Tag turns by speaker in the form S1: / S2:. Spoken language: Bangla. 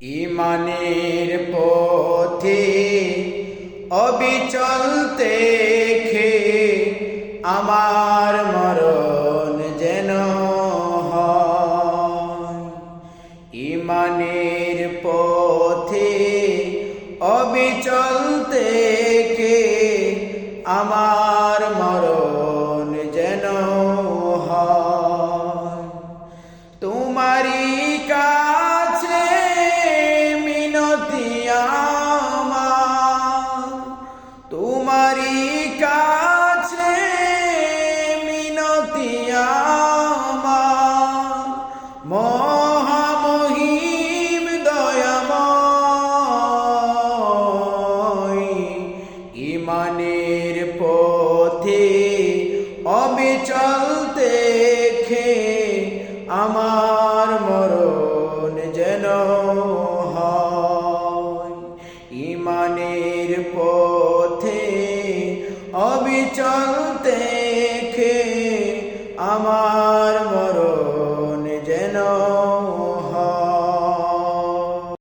S1: ইমানের পথে অবিচল দেখে আমার মরণ যেন ইমানের পথে অবিচল দেখে আমার মরণ তোমারি কাছে মিনতি আমার। মহামহিম দয়াময়, ইমানের পথে অবিচল দেখে আমার মরণ যেন হয়। ইমানের পথে অবিচল দেখে আমার